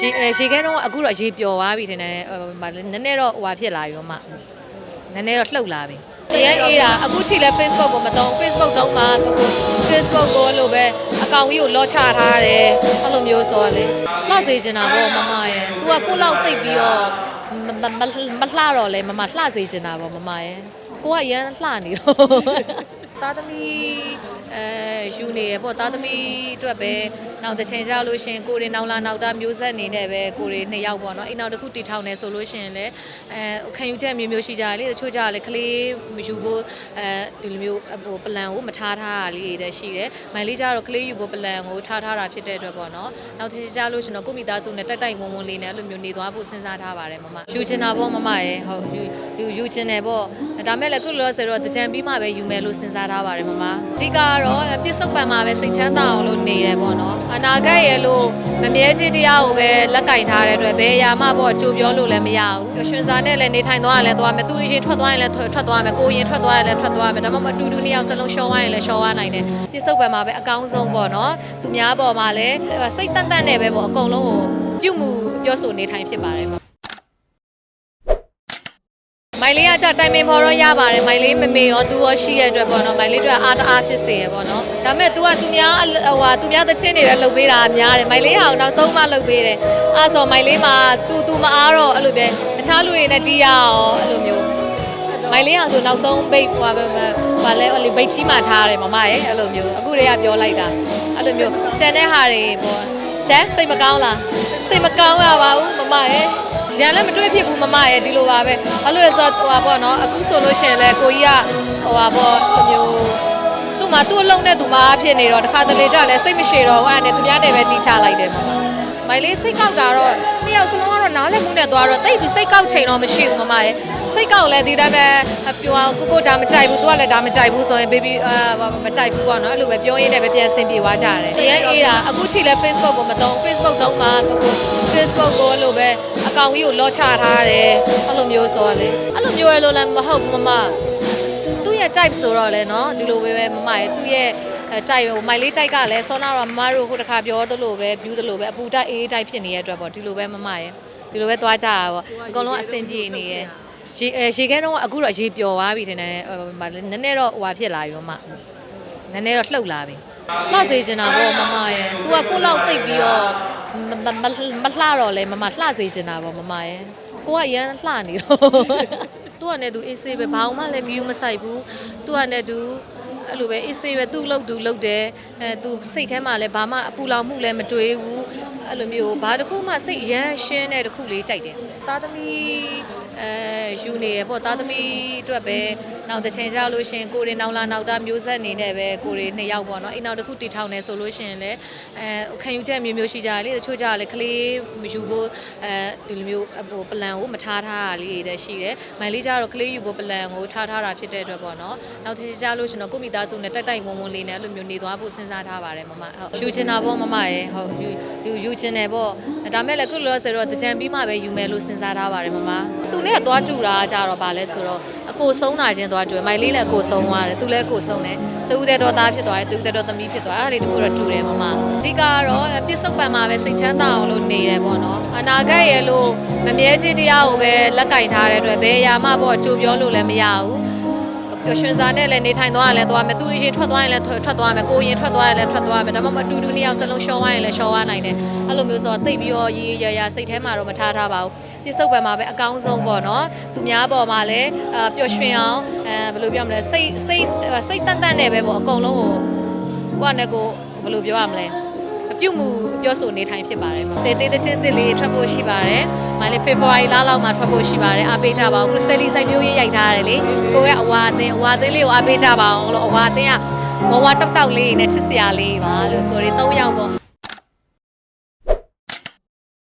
ရေအဲရေခဲတော့အခုတော့ရေပျော်သွားပြီထင်တယ်ဟိုမနည်းနည်းတော့ဟိုဟာဖြစ်လာပြီမမနည်းနည်းတော့လှုပ်လာပြီတရားအေးတာအခုထိလဲ Facebook ကိုမသုံး Facebook သုံးမှာကိုကို Facebook ကိုအဲ့လိုပဲအကောင့်ကြီးကိုလော့ချထားတယ်အဲ့လိုမျိုးဆိုတော့လေလှစေချင်တာပေါ့မမရဲ့ तू ကကိုယ့်လောက်တိတ်ပြီးတော့မမမမလှတော့လဲမမလှစေချင်တာပေါ့မမရဲ့ကိုကအရန်လှနေတော့သားသမီး အဲယူနေရပေါ့သားသမီးအတွက်ပဲနောက်တစ်ချိန်ကြလို့ရှရင်ကိုရီနောင်လာနောက်တာမျိုးဆက်အနေနဲ့ပဲကိုရီနှစ်ယောက်ပေါ့နော်အိမ်နောက်တစ်ခုတီထောင်နေဆိုလို့ရှရင်လည်းအဲခံယူချက်မျိုးမျိုးရှိကြတယ်လေတချို့ကြလည်းကလေးမယူဖို့အဲဒီလိုမျိုးဟိုပလန်ကိုမထားထားတာလေးတွေရှိတယ်မိုင်လေးကြတော့ကလေးယူဖို့ပလန်ကိုထားထားတာဖြစ်တဲ့အတွက်ပေါ့နော်နောက်တစ်ချိန်ကြလို့ရှရင်တော့ကိုမိသားစုနဲ့တိုက်တိုက်ဝုံဝုံလေးနဲ့အဲ့လိုမျိုးနေသွားဖို့စဉ်းစားထားပါတယ်မမယူချင်တာပေါ့မမရဲ့ဟုတ်ယူယူယူချင်တယ်ပေါ့ဒါမဲ့လည်းခုလောဆိုတော့တကြံပြီးမှပဲယူမယ်လို့စဉ်းစားထားပါတယ်မမအဓိကကတော့ပြစ္ဆုတ်ပံမှာပဲစိတ်ချမ်းသာအောင်လို့နေတယ်ပေါ့နော်အနာဂတ်ရဲ့လို့မမြဲခြင်းတရားကိုပဲလက်ကင်ထားတဲ့အတွက်ဘယ်အရာမှပေါ့ကြိုပြောလို့လည်းမရဘူးရွှင်စာနဲ့လည်းနေထိုင်သွားရင်လည်းသွားမယ်သူရင်ထွက်သွားရင်လည်းထွက်သွားမယ်ကိုရင်ထွက်သွားရင်လည်းထွက်သွားမယ်ဒါမှမဟုတ်အတူတူနှစ်ယောက်စလုံးရှော်သွားရင်လည်းရှော်သွားနိုင်တယ်ပြစ္ဆုတ်ပံမှာပဲအကောင်းဆုံးပေါ့နော်သူများပေါ်မှာလည်းစိတ်တန်တန်နဲ့ပဲပေါ့အကုန်လုံးကိုပြုမှုပြောဆိုနေထိုင်ဖြစ်ပါတယ် မိုင်လေးကကြတိုင်ပင်ဖော်တော့ရပါတယ်မိုင်လေးမမေရောသူရောရှိရတဲ့အတွက်ပေါ့နော်မိုင်လေးတို့အားတအားဖြစ်စေရပေါ့နော်ဒါပေမဲ့ तू ကသူများဟိုဟာသူများသချင်းတွေပဲလုပ်ပေးတာများတယ်မိုင်လေးကနောက်ဆုံးမှလုပ်ပေးတယ်အဲဆိုမိုင်လေးမှာ तू तू မအားတော့အဲ့လိုပဲတခြားလူတွေနဲ့တီးရအောင်အဲ့လိုမျိုးမိုင်လေးဟာဆိုနောက်ဆုံးဘိတ်ဟိုဟာဘာလဲအဲ့လိုဘိတ်ချီးမှထားတယ်မမရဲ့အဲ့လိုမျိုးအခုတည်းကပြောလိုက်တာအဲ့လိုမျိုးကျန်တဲ့ဟာတွေပေါ့ ကျန်စိတ်မကောင်းလားစိတ်မကောင်းရပါဘူးမမရဲ့ရန်လည်းမတွေ့ဖြစ်ဘူးမမရဲ့ဒီလိုပါပဲဘာလို့လဲဆိုတော့ဟိုပါပေါ့နော်အခုဆိုလို့ရှိရင်လည်းကိုကြီးကဟိုပါပေါ့ဒီမျိုး သူ့မှာသူ့အလုံးနဲ့သူ့မှာဖြစ်နေတော့တခါတလေကြလည်းစိတ်မရှိတော့ဘူးအဲ့ဒါနဲ့သူများနဲ့ပဲတီးချလိုက်တယ်မမမိုင်လေးစိတ်ကောက်တာတော့နှစ်ယောက်စလုံးကတော့နားလည်မှုနဲ့သွားတော့တိတ်ပြီးစိတ်ကောက်ချိန်တော့မရှိဘူးမမရဲ့စိတ်ကောက်လည်းဒီတိုင်းပဲပြောကိုကိုဒါမကြိုက်ဘူးသူကလည်းဒါမကြိုက်ဘူးဆိုရင် baby အာမကြိုက်ဘူးပေါ့နော်အဲ့လိုပဲပြောရင်းနဲ့ပဲပြန်ဆင်ပြေသွားကြတယ်တရားအေးတာအခုထိလည်း Facebook ကိုမသုံး Facebook သုံးမှာကိုကို Facebook ကိုအဲ့လိုပဲအကောင့်ကြီးကိုလော့ချထားတယ်အဲ့လိုမျိုးဆိုတော့လေအဲ့လိုမျိုးရလို့လည်းမဟုတ်ဘူးမမသူ့ရဲ့ type ဆိုတော့လေနော်ဒီလိုပဲပဲမမရဲ့သူ့ရဲ့ type ဟိုမိုင်လေး type ကလည်းဆောနာတော့မမတို့ဟိုတစ်ခါပြောသလိုပဲ view သလိုပဲအပူ type အေး type ဖြစ်နေတဲ့အတွက်ပေါ့ဒီလိုပဲမမရဲ့ဒီလိုပဲသွားကြတာပေါ့အကုန်လုံးအဆင်ပြေနေရဲ့ရေအဲရေခဲတော့အခုတော့ရေပျော်သွားပြီထင်တယ်ဟိုမနည်းနည်းတော့ဟိုဟာဖြစ်လာပြီမမနည်းနည်းတော့လှုပ်လာပြီလှစေချင်တာပေါ့မမရဲ့ तू ကကိုယ့်လောက်တိတ်ပြီးတော့မမမမလှတော့လဲမမလှစေချင်တာပေါ့မမရဲ့ကိုကအရန်လှနေတော့ သူကနဲ့သူအေးဆေးပဲဘာမှလည်းဂယူမဆိုင်ဘူးသူကနဲ့သူအဲ့လိုပဲအေးဆေးပဲသူ့လောက်သူလောက်တယ်အဲသူစိတ်ထဲမှာလည်းဘာမှအပူလောင်မှုလည်းမတွေးဘူးအဲ့လိုမျိုးဘာတစ်ခုမှစိတ်ရမ်းရှင်းတဲ့တစ်ခုလေးကြိုက်တယ်သားသမီးအဲယူနေရပေါ့သားသမီးအတွက်ပဲ နောက်တစ်ချိန်ကြလို့ရှရင်ကိုရီနောင်လာနောက်တာမျိုးဆက်အနေနဲ့ပဲကိုရီနှစ်ယောက်ပေါ့နော်အိမ်နောက်တစ်ခုတီထောင်နေဆိုလို့ရှရင်လည်းအဲခံယူချက်မျိုးမျိုးရှိကြတယ်လေတချို့ကြလည်းကလေးမယူဖို့အဲဒီလိုမျိုးဟိုပလန်ကိုမထားထားတာလေးတွေရှိတယ်မိုင်လေးကြတော့ကလေးယူဖို့ပလန်ကိုထားထားတာဖြစ်တဲ့အတွက်ပေါ့နော်နောက်တစ်ချိန်ကြလို့ရှရင်တော့ကိုမိသားစုနဲ့တိုက်တိုက်ဝုံဝုံလေးနဲ့အဲ့လိုမျိုးနေသွားဖို့စဉ်းစားထားပါတယ်မမဟုတ်ယူချင်တာပေါ့မမရဲ့ဟုတ်ယူယူယူချင်တယ်ပေါ့ဒါမဲ့လည်းခုလောဆိုတော့တကြံပြီးမှပဲယူမယ်လို့စဉ်းစားထားပါတယ်မမသူနဲ့ကသွားတူတာကြတော့ဗာလဲဆိုတော့အကိုဆုံးတာချင်းသွားတူတယ်မိုင်လေးလည်းအကိုဆုံးသွားတယ်သူလည်းအကိုဆုံးတယ်သူတဲ့တော့သားဖြစ်သွားတယ်သူတဲ့တော့သမီးဖြစ်သွားတယ်အဲ့ဒါလေးတခုတော့တူတယ်မမအဓိကကတော့ပြစ္ဆုတ်ပံမှာပဲစိတ်ချမ်းသာအောင်လို့နေတယ်ပေါ့နော်အနာဂတ်ရဲ့လို့မမြဲခြင်းတရားကိုပဲလက်ကင်ထားတဲ့အတွက်ဘယ်အရာမှပေါ့ကြိုပြောလို့လည်းမရဘူး ပျော်ရွှင်စာနဲ့လည်းနေထိုင်သွားရင်လည်းသွားမယ်သူရင်ထွက်သွားရင်လည်းထွက်သွားမယ်ကိုရင်ထွက်သွားရင်လည်းထွက်သွားမယ်ဒါမှမဟုတ်အတူတူနှစ်ယောက်စလုံးရှော်သွားရင်လည်းရှော်သွားနိုင်တယ်အဲ့လိုမျိုးဆိုတော့တိတ်ပြီးတော့ရေးရရစိတ်ထဲမှာတော့မထားထားပါဘူးပြစ္ဆုတ်ပံမှာပဲအကောင်းဆုံးပေါ့နော်သူများပေါ်မှာလည်းအာပျော်ရွှင်အောင်အဲဘယ်လိုပြောမလဲစိတ်စိတ်စိတ်တန်တန်နဲ့ပဲပေါ့အကုန်လုံးကိုကိုယ့်အနေကိုဘယ်လိုပြောရမလဲအ ပြုတ်မှုပြောဆိုနေထိုင်ဖြစ်ပါတယ်တေးတေးတဲ့ချင်းတစ်လေးထွက်ဖို့ရှိပါတယ်။မလေး February လလောက်မှာထွက်ဖို့ရှိပါတယ်။အားပေးကြပါဦး။ Crystal စိုက်ပျိုးရေးရိုက်ထားရတယ်လေ။ကိုကအဝါအသင်းအဝါအသင်းလေးကိုအားပေးကြပါအောင်လို့အဝါအသင်းကဝဝတောက်တောက်လေးနဲ့ချစ်စရာလေးပါလို့ကိုရီ၃ယောက်ပေါ့